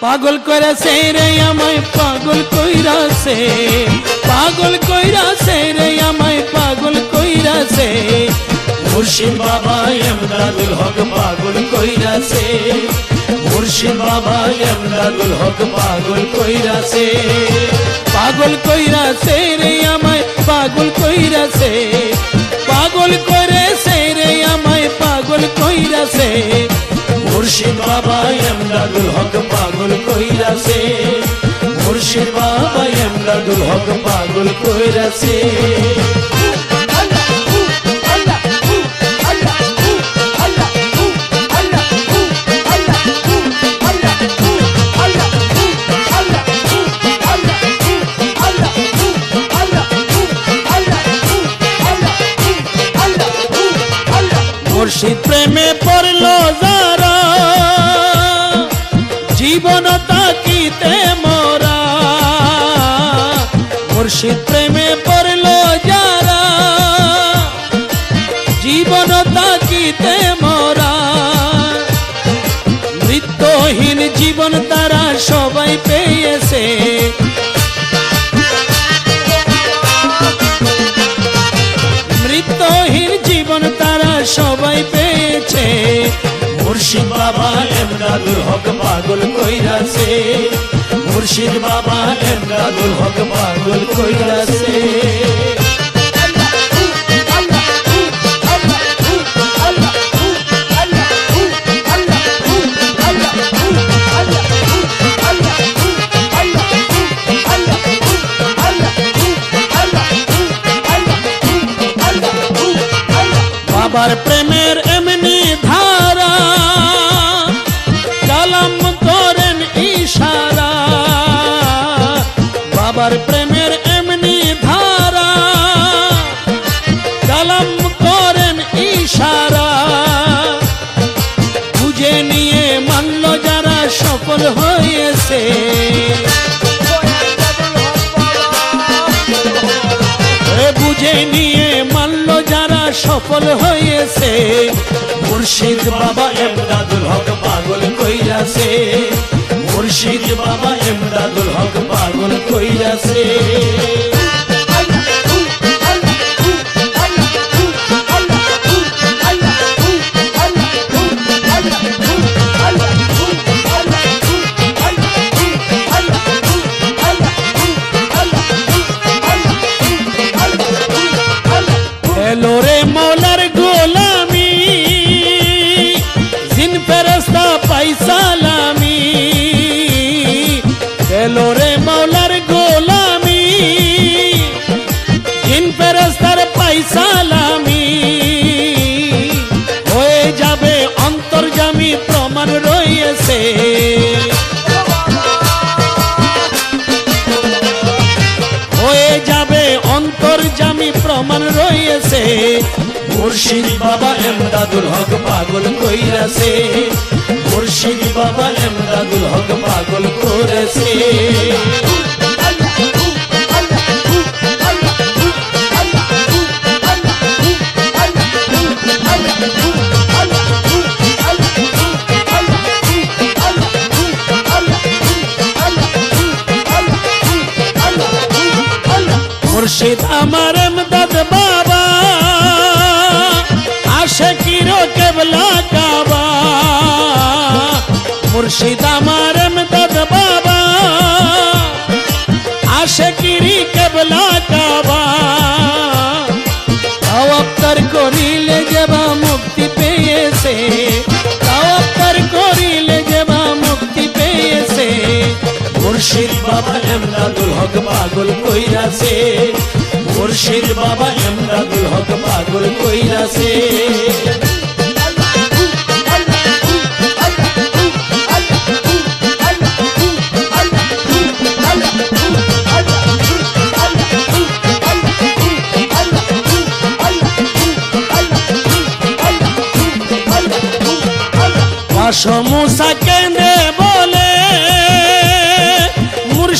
পাগল কইরাছে রে আমায়, পাগল কইরাছে। পাগল কইরাছে রে আমায়, পাগল কইরাছে। মুর্শিদ বাবা, এমদাদুল হক পাগল কইরাছে। মুর্শিদ বাবা, এমদাদুল হক পাগল কইরা কইরাছে। পাগল কইরাছে রে আমায়, পাগল কইরাছে। পাগল করেছে রে আমায়, পাগল কইরা কইরাছে। মুর্শিদ বাবা এমদাদুল হক পাগল কইরাছে। মুর্শিদ বাবা এমদাদুল হক পাগল কইরাছে। মুর্শিদ প্রেমে পড়ল যারা জীবন তাকিতে মোরা। মুর্শিদ প্রেমে পড়ল যারা। জীবন তাকিতে মোরা। মৃত্যুহীন জীবন পাগল কইরাছে। মুর্শিদ বাবা এমদাদুল হক পাগল কইরাছে। বাবার সফল হয়েছে। বুঝে নিয়ে মানল যারা সফল হয়েছে। মুর্শিদ বাবা এমদাদুল হক পাগল কইরাছে। মুর্শিদ বাবা এমদাদুল হক পাগল কইরাছে। রয়েছে মুর্শিদ বাবা এমদাদুল হক পাগল কইরাছে। মুর্শিদ বাবা এমদাদুল হক পাগল করেছে। মুর্শিদ আমার এমদাদ মুর্শিদ আমার বাবা। আশে কিরি কেবলা কাবা। তাওয়াক্কার করিলে যেবা মুক্তি পেয়েছে। তাওয়াক্কার করিলে যেবা মুক্তি পেয়েছে। মুর্শিদ বাবা এমদাদুল হক পাগল কইরাছে। মুর্শিদ বাবা এমদাদুল হক পাগল কইরাছে। মুসা